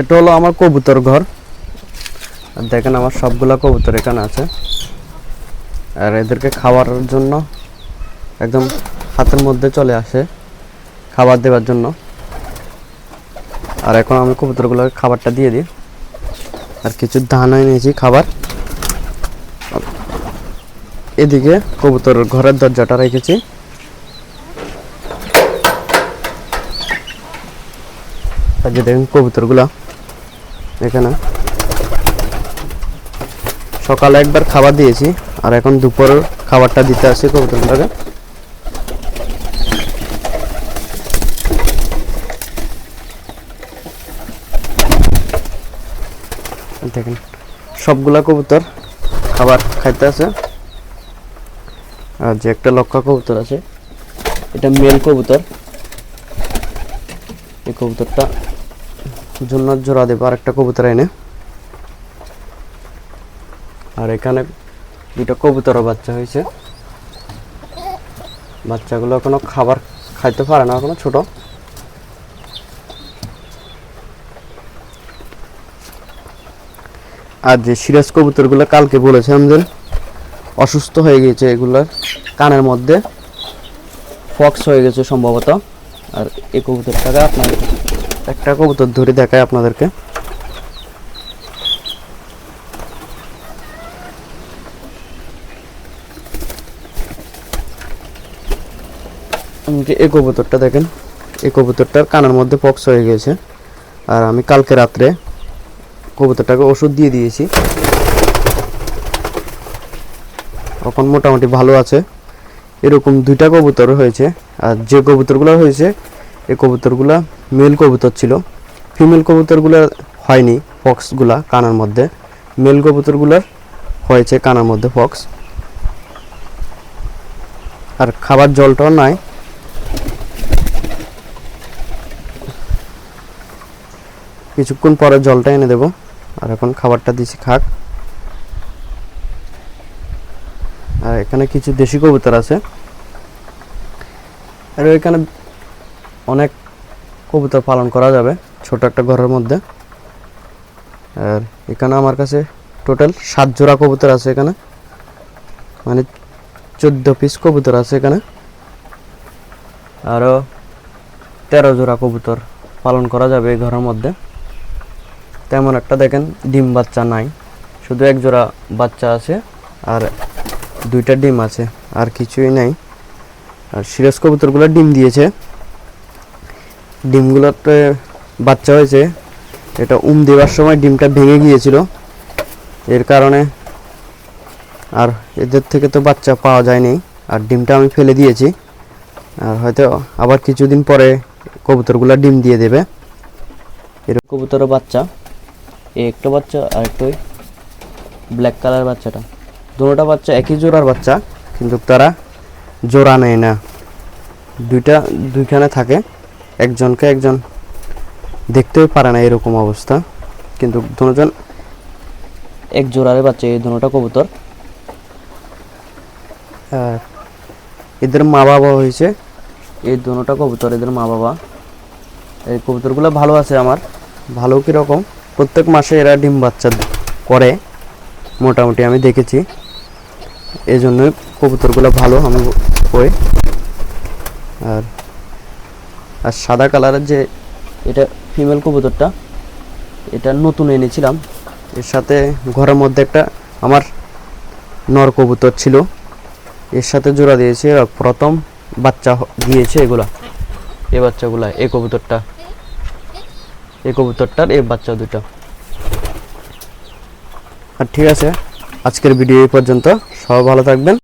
এটা হলো আমার কবুতর ঘর। দেখেন আমার সবগুলা কবুতর এখানে আছে। আর এদেরকে খাওয়ার জন্য একদম হাতের মধ্যে চলে আসে খাবার দেওয়ার জন্য। আর এখন আমি কবুতরগুলোকে খাবারটা দিয়ে দিই। আর কিছু ধান এনেছি খাবার। এদিকে কবুতর ঘরের দরজাটা রেখেছি। যে দেখুন কবুতরগুলা। এখানে। সকালে একবার খাবার দিয়েছি, আর এখন দুপুর খাবারটা দিতে আসি কবুতরগুলোকে দেখেন, সবগুলা কবুতর খাবার খাইতে আছে। আর যে একটা লক্ষা কবুতর আছে, এটা মেল কবুতর। এই কবুতরটা জন্য জোড়া দেবো আর একটা কবুতর এনে। আর এখানে দুটো কবুতরও বাচ্চা হয়েছে। বাচ্চাগুলো এখনও খাবার খাইতে পারে না, এখনও ছোট। আর যে সিরাজ কবুতরগুলো কালকে বলেছিলাম যে অসুস্থ হয়ে গেছে এগুলার কানের মধ্যে। ফক্স হয়ে গেছে সম্ভবত। আর এই কবুতরটাকে আপনার একটা কবুতর ধরে দেখায় আপনাদেরকে। এই কবুতরটা দেখেন? এই কবুতরটার কানের মধ্যে পক্স হয়ে গেছে আর আমি কালকে রাত্রে কবুতরটাকে ওষুধ দিয়ে দিয়েছি। এখন মোটামুটি ভালো আছে। এরকম দুইটা কবুতর হয়েছে। আর যে কবুতরগুলো হয়েছে এই কবুতরগুলা মেল কবুতর ছিল। ফিমেল কবুতরগুলা হয়নি ফক্সগুলা কানার মধ্যে। মেল কবুতরগুলোর হয়েছে কানার মধ্যে ফক্স আর খাবার জলটাও নাই। কিছুক্ষণ পরে জলটা এনে দেবো। আর এখন খাবারটা দিছি খাক। আর এখানে কিছু দেশি কবুতর আছে। আর এখানে অনেক কবুতর পালন করা যাবে, ছোট একটা ঘরের মধ্যে। আর এখানে আমার কাছে টোটাল সাত জোড়া কবুতর আছে এখানে। মানে চোদ্দ পিস কবুতর আছে এখানে। আরও তেরো জোড়া কবুতর পালন করা যাবে এই ঘরের মধ্যে। তেমন একটা দেখেন, ডিম বাচ্চা নাই। শুধু এক জোড়া বাচ্চা আছে আর দুইটা ডিম আছে, আর কিছুই নাই। আর সিরাজ কবুতরগুলো ডিম দিয়েছে। ডিমগুলোতে বাচ্চা হয়েছে, এটা উম দেওয়ার সময় ডিমটা ভেঙে গিয়েছিল। এর কারণে আর এদের থেকে তো বাচ্চা পাওয়া যায়নি, আর ডিমটা আমি ফেলে দিয়েছি। আর হয়তো আবার কিছুদিন পরে কবুতরগুলো ডিম দিয়ে দেবে। এরকম কবুতরের বাচ্চা এই একটা বাচ্চা, আর একটা ব্ল্যাক কালার বাচ্চাটা। দুটোটা বাচ্চা, একই জোড়ার বাচ্চা, কিন্তু তারা জোড়া নেয় না। দুইটা, দুইখানে থাকে। একজনকে একজন দেখতেও পারে না এরকম অবস্থা। কিন্তু দুজন এক জোড়ার বাচ্চা, এই দুটোটা কবুতর। এদের মা বাবা হয়েছে। এই দুটোটা কবুতর, এদের মা বাবা এই কবুতরগুলো ভালো আছে আমার, ভালো কীরকম। প্রত্যেক মাসে এরা ডিম বাচ্চা করে, মোটামুটি আমি দেখেছি। এই জন্যই কবুতরগুলো ভালো, আমি কই আর আর সাদা কালারের যে এটা ফিমেল কবুতরটা, এটা নতুন এনেছিলাম। এর সাথে ঘরের মধ্যে একটা আমার নর কবুতর ছিল। এর সাথে জোড়া দিয়েছে প্রথম বাচ্চা দিয়েছে এগুলা। এ বাচ্চাগুলা, এ কবুতরটা। এ কবুতরটার, এ বাচ্চা দুটো আর ঠিক আছে, আজকের ভিডিও এই পর্যন্ত। সবাই ভালো থাকবেন।